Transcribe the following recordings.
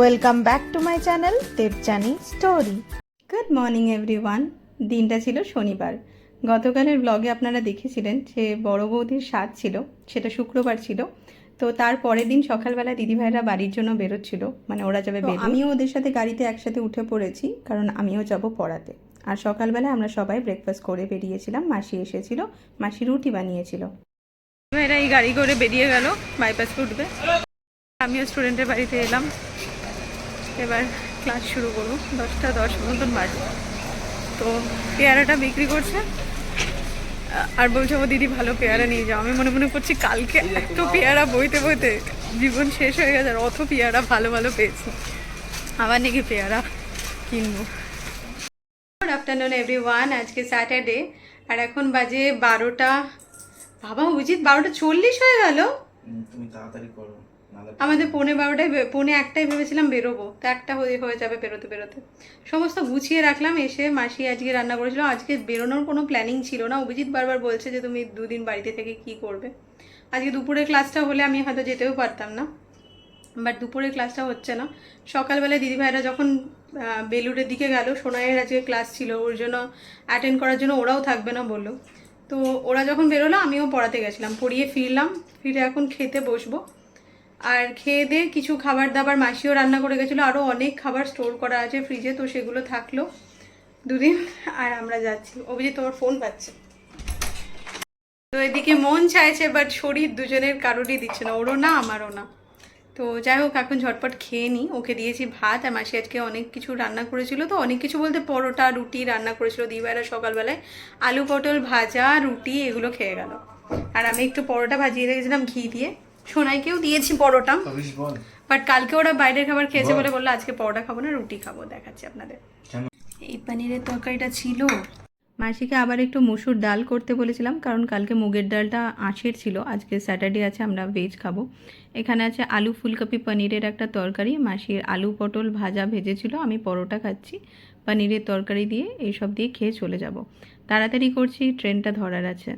Welcome back to my channel Debjani story good morning everyone দিনটা ছিল শনিবার। গতকালের ব্লগে আপনারা দেখেছিলেন যে বড় বৌদির স্বাদ ছিল সেটা শুক্রবার ছিল। তো তার পরের দিন সকালবেলা দিদিভাইরা বাড়ির জন্য বেরোচ্ছিল মানে ওরা যাবে বেরো আমিও ওদের সাথে গাড়িতে একসাথে উঠে পড়েছি কারণ আমিও যাব পড়াতে। আর সকালবেলা আমরা সবাই ব্রেকফাস্ট করে বেরিয়েছিলাম মাসি এসেছিল মাসি রুটি বানিয়েছিল। ভাইরা এই গাড়ি করে বেরিয়ে গেল বাইপাস উঠবে আমিও স্টুডেন্টের বাড়িতে এলাম। এবার ক্লাস শুরু করব। দশটা দশ মতন বাজে। তো পেয়ারাটা বিক্রি করছে। আর বলছে, ও দিদি, ভালো পেয়ারা নিয়ে যাও। আমি মনে মনে করছি, কালকে এত পেয়ারা বইতে বইতে জীবন শেষ হয়ে গেছে, আর অত পেয়ারা ভালো ভালো পেয়েছি। আবার নাকি পেয়ারা কিনবো। গুড আফটারনুন এভরি ওয়ান আজকে স্যাটারডে আর এখন বাজে বারোটা। বাবা উচিত বারোটা চল্লিশ হয়ে গেল? তুমি তাড়াতাড়ি করো আমাদের পৌনে বারোটায় পৌনে একটাই ভেবেছিলাম বেরোবো তো একটা হয়ে হয়ে যাবে বেরোতে বেরোতে। সমস্ত গুছিয়ে রাখলাম এসে মাসি আজকে রান্না করেছিল। আজকে বেরোনোর কোনো প্ল্যানিং ছিল না। অভিজিৎ বারবার বলছে যে তুমি দুদিন বাড়িতে থেকে কি করবে? আজকে দুপুরে ক্লাসটা হলে আমি হয়তো যেতেও পারতাম না। বাট দুপুরে ক্লাসটা হচ্ছে না। সকালবেলায় দিদিভাইরা যখন আহ, বেলুড়ের দিকে গেল সোনাইয়ের আজকে ক্লাস ছিল। ওর জন্য অ্যাটেন্ড করার জন্য ওরাও থাকবে না বলল। তো ওরা যখন বেরোলো, আমিও পড়াতে গেছিলাম। পড়িয়ে ফিরলাম, ফিরে এখন খেতে বসবো। আর খেয়ে দিয়ে কিছু খাবার দাবার মাসিও রান্না করে গেছিল। আরও অনেক খাবার স্টোর করা আছে ফ্রিজে তো সেগুলো থাকল। দুদিন, আর আমরা যাচ্ছি। অভিজিৎ, তোমার ফোন পাচ্ছে। তো এদিকে মন চাইছে বাট শরীর দুজনের কারোরই দিচ্ছে না। ওরও না, আমারও না। তো যাই হোক এখন ঝটপট খেয়ে নিই। ওকে দিয়েছি ভাত আর মাসি আজকে অনেক কিছু রান্না করেছিল তো অনেক কিছু বলতে পরোটা রুটি রান্না করেছিল দিবারা সকালবেলায়। আলু পটল ভাজা রুটি এগুলো খেয়ে গেল। আর আমি একটু পরোটা ভাজিয়ে রেখেছিলাম ঘি দিয়ে। সোনাইকেও দিয়েছি পরোটা। বাট কালকে ওরা বাইরের খাবার খেয়েছে বলে। বলল আজকে পরোটা খাব না রুটি খাব দেখাচ্ছি আপনাদের। এই পানিরের তরকারিটা ছিল। মাসিকে আবার একটু মুসুর ডাল করতে বলেছিলাম, কারণ কালকে মুগের ডালটা আঁশের ছিল, আজকে স্যাটারডে আছে, আমরা ভেজ খাব। এখানে আছে আলু ফুলকপি পনিরের একটা তরকারি, মাসির আলু পটল ভাজা ভেজেছিল, আমি পরোটা খাচ্ছি, পনিরের তরকারি দিয়ে এইসব দিয়ে খেয়ে চলে যাব। তাড়াতাড়ি করছি, ট্রেনটা ধরার আছে।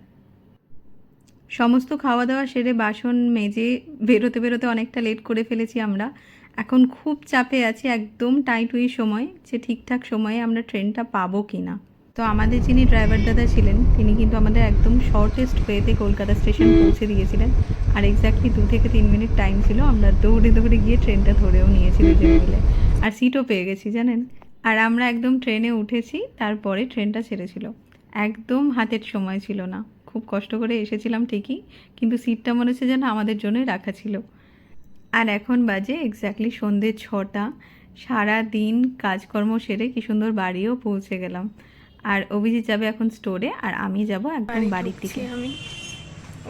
সমস্ত খাওয়া দাওয়া সেরে বাসন মেজে বেরোতে বেরোতে অনেকটা লেট করে ফেলেছি আমরা। এখন খুব চাপে আছি, একদম টাইট সময়, যে ঠিকঠাক সময়ে আমরা ট্রেনটা পাবো কি না তো আমাদের যিনি ড্রাইভার দাদা ছিলেন, তিনি কিন্তু আমাদের একদম শর্টেস্ট ওয়েতে কলকাতা স্টেশন পৌঁছে দিয়েছিলেন। আর এক্স্যাক্টলি দু থেকে তিন মিনিট টাইম ছিল, আমরা দৌড়ে দৌড়ে গিয়ে ট্রেনটা ধরেও নিয়েছি দুজন মিলে আর সিটও পেয়ে গেছি, জানেন? আর আমরা একদম ট্রেনে উঠেছি, তারপরে ট্রেনটা ছেড়েছিল। একদম হাতের সময় ছিল না। খুব কষ্ট করে এসেছিলাম ঠিকই, কিন্তু সিটটা মনে হচ্ছে যেন আমাদের জন্যই রাখা ছিল। আর এখন বাজে এক্স্যাক্টলি সন্ধ্যে ছটা। সারা দিন কাজকর্ম সেরে কি সুন্দর বাড়িও পৌঁছে গেলাম। আর অভিজিৎ যাবে এখন স্টোরে আর আমি যাব একদম বাড়ির দিকে। আমি।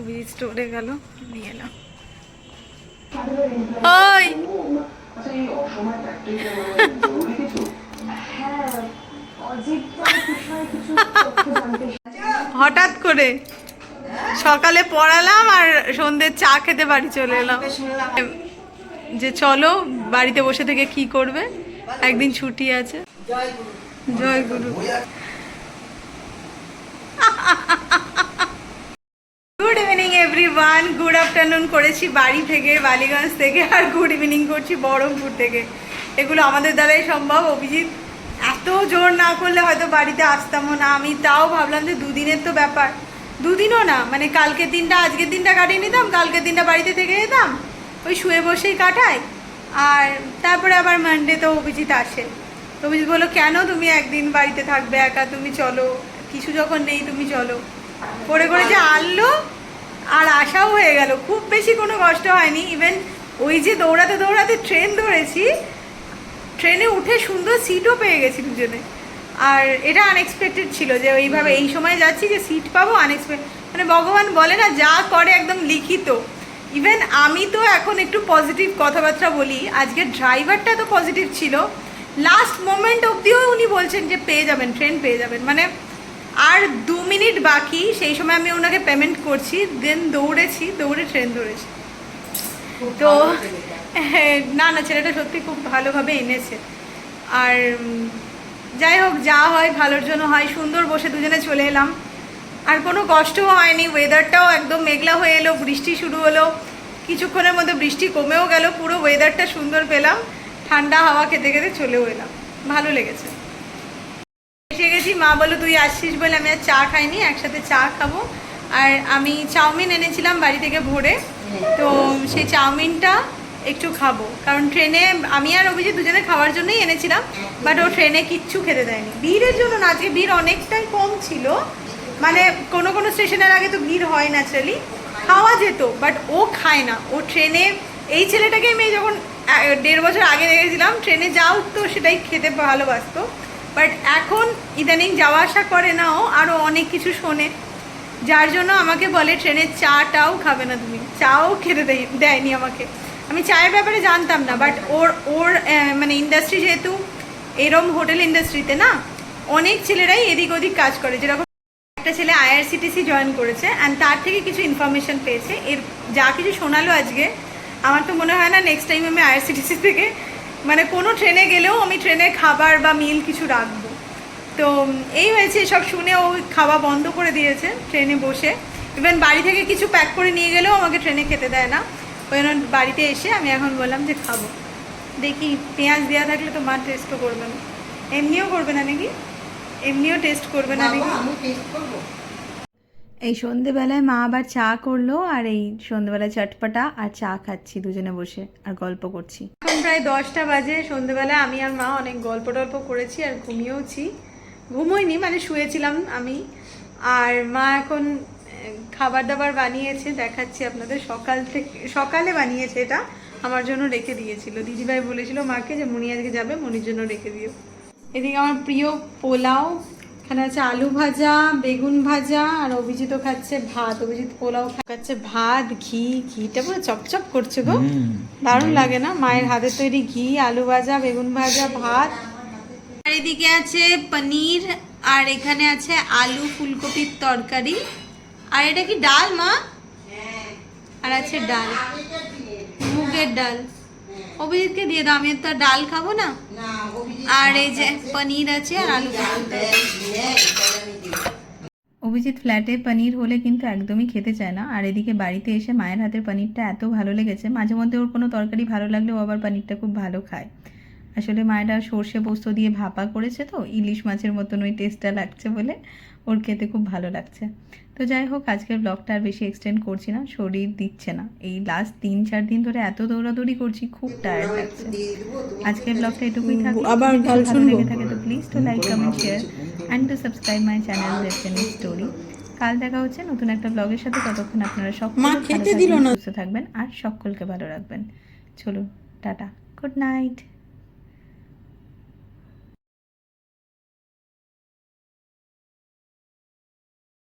অভিজিৎ স্টোরে গেল নিয়ে এলাম ওই! হঠাৎ করে সকালে পড়ালাম আর সন্ধ্যে চা খেতে বাড়ি চলে এলাম। যে চলো বাড়িতে বসে থেকে কি করবে? একদিন ছুটি আছে। জয় গুরু good evening everyone good afternoon করেছি বাড়ি থেকে, বালিগঞ্জ থেকে, আর গুড ইভিনিং করছি বহরমপুর থেকে। এগুলো আমাদের দ্বারাই সম্ভব, অভিজিৎ। এত জোর না করলে হয়তো বাড়িতে আসতামও না। আমি তাও ভাবলাম যে দুদিনের তো ব্যাপার। দুদিনও না মানে কালকের দিনটা, আজকের দিনটা কাটিয়ে নিতাম, কালকের দিনটা বাড়িতে থেকে যেতাম, ওই শুয়ে বসেই কাটাই। আর তারপরে আবার মানডে তো অভিজিৎ আসে। অভিজিৎ বলল, কেন তুমি একদিন বাড়িতে থাকবে একা? তুমি চলো। কিছু যখন নেই, তুমি চলো। করে করে যে আনলো আর আশাও হয়ে গেল খুব বেশি কোনো কষ্ট হয়নি। ইভেন ওই যে দৌড়াতে দৌড়াতে ট্রেন ধরেছি ট্রেনে উঠে সুন্দর সিটও পেয়ে গেছি দুজনে। আর এটা আনএক্সপেক্টেড ছিল যে ওইভাবে এই সময় যাচ্ছি যে সিট পাবো আনএক্সপেক্ট মানে ভগবান বলে না যা করে একদম লিখিত। ইভেন আমি তো এখন একটু পজিটিভ কথাবার্তা বলি আজকে ড্রাইভারটা তো পজিটিভ ছিল। লাস্ট মোমেন্ট অবধিও উনি বলছেন যে পেয়ে যাবেন ট্রেন পেয়ে যাবেন। মানে আর দু মিনিট বাকি সেই সময় আমি ওনাকে পেমেন্ট করছি দেন দৌড়েছি দৌড়ে ট্রেন ধরেছি। তো হ্যাঁ, না না ছেলেটা সত্যি খুব ভালোভাবে এনেছে। আর যাই হোক যা হয় ভালোর জন্য হয় সুন্দর বসে দুজনে চলে এলাম। আর কোনো কষ্টও হয়নি ওয়েদারটাও একদম মেঘলা হয়ে এলো বৃষ্টি শুরু হলো। কিছুক্ষণের মধ্যে বৃষ্টি কমেও গেল পুরো ওয়েদারটা সুন্দর পেলাম। ঠান্ডা হাওয়া খেতে খেতে চলেও এলাম। ভালো লেগেছে। এসে গেছি মা বলো তুই আসছিস বলে আমি আর চা খাইনি, একসাথে চা খাব। আর আমি চাউমিন এনেছিলাম বাড়ি থেকে ভোরে, তো সেই চাউমিনটা একটু খাব। কারণ ট্রেনে আমি আর অভিজিৎ দুজনে খাওয়ার জন্যই এনেছিলাম, বাট ও ট্রেনে কিচ্ছু খেতে দেয়নি। ভিড়ের জন্য না, আজকে ভিড় অনেকটাই কম ছিল। মানে কোনো কোনো স্টেশনের আগে তো ভিড় হয় ন্যাচারালি খাওয়া যেত, বাট ও খায় না। ও ট্রেনে, এই ছেলেটাকে আমি যখন দেড় বছর আগে দেখেছিলাম, ট্রেনে যা উঠতো সেটাই খেতে ভালোবাসতো। বাট এখন ইদানিং যাওয়া আসা করে না ও আরও অনেক কিছু শোনে। যার জন্য আমাকে বলে, ট্রেনের চাটাও খাবে না তুমি। চাও খেতে দেয় দেয়নি আমাকে। আমি চায়ের ব্যাপারে জানতাম না বাট ওর ওর মানে ইন্ডাস্ট্রি যেহেতু এরম হোটেল ইন্ডাস্ট্রিতে না, অনেক ছেলেরাই এদিক ওদিক কাজ করে। যেরকম একটা ছেলে আইআরসিটিসি জয়েন করেছে অ্যান্ড তার থেকে কিছু ইনফরমেশন পেয়েছে। এর যা কিছু শোনালো আজকে, আমার তো মনে হয় না নেক্সট টাইম আমি আইআরসিটিসি থেকে মানে কোনো ট্রেনে গেলেও আমি ট্রেনে খাবার বা মিল কিছু রাখব। তো এই হয়েছে সব শুনে ও খাওয়া বন্ধ করে দিয়েছে ট্রেনে বসে। ইভেন বাড়ি থেকে কিছু প্যাক করে নিয়ে গেলেও আমাকে ট্রেনে খেতে দেয় না। ওই জন্য বাড়িতে এসে আমি এখন বললাম যে খাব। দেখি পেঁয়াজ দেওয়া থাকলে তো মা টেস্টও করবে না। এমনিও করবে না নাকি? এমনিও টেস্ট করবে না নাকি? এই সন্ধেবেলায় মা আবার চা করল আর এই সন্ধেবেলায় চটপটা আর চা খাচ্ছি দুজনে বসে আর গল্প করছি। এখন প্রায় দশটা বাজে, সন্ধেবেলায় আমি আর মা অনেক গল্প টল্প করেছি আর ঘুমিয়েওছি। ঘুমোইনি মানে শুয়েছিলাম আমি। আর মা এখন খাবার দাবার বানিয়েছে, দেখাচ্ছি আপনাদের। সকাল থেকে, সকালে বানিয়েছে এটা, আমার জন্য রেখে দিয়েছিল। দিদিভাই বলেছিল, মাকে যে মনি আজকে যাবে, মনির জন্য রেখে দিও। এদিকে আমার প্রিয় পোলাও এখানে আছে আলু ভাজা বেগুন ভাজা আর অভিজিৎও খাচ্ছে ভাত। অভিজিৎ পোলাও খাচ্ছে ভাত ঘি ঘিটা পুরো চপচপ করছে গো। দারুণ লাগে না? মায়ের হাতের তৈরি ঘি আলু ভাজা বেগুন ভাজা ভাত। আর এদিকে আছে পনির আর এখানে আছে আলু ফুলকপির তরকারি। আর এটা কি ডাল মা? আর আছে ডাল। মুগের ডাল। অভিজিৎকে দিয়ে দাও আমি তো আর ডাল খাব না। আর এই যে পনির আছে আর আলু অভিজিৎ, ফ্ল্যাটে পনির হলে কিন্তু একদমই খেতে চায় না। আর এদিকে বাড়িতে এসে মায়ের হাতের পনিরটা এত ভালো লেগেছে মাঝে মধ্যে ওর কোনো তরকারি ভালো লাগলেও আবার পনিরটা খুব ভালো খায়। আসলে মায়েরা সর্ষে পোস্ত দিয়ে ভাপা করেছে তো ইলিশ মাছের মতন ওই টেস্টটা লাগছে বলে ওর খেতে খুব ভালো লাগছে। তো যাই হোক আজকের ব্লগটা আর বেশি এক্সটেন্ড করছি না শরীর দিচ্ছে না। এই লাস্ট তিন চার দিন ধরে এত দৌড়াদৌড়ি করছি খুব টায়ার্ড লাগছে। আজকের ব্লগটা এটুকুই থাকবে আবার শুনব। লেগে থাকে তো please to like comment share and to subscribe my channel রেপটেনিক story কাল দেখা হচ্ছে নতুন একটা ব্লগের সাথে ততক্ষণ আপনারা সকলে সুস্থ থাকবেন আর সকলকে ভালো রাখবেন। চলুন টাটা গুড নাইট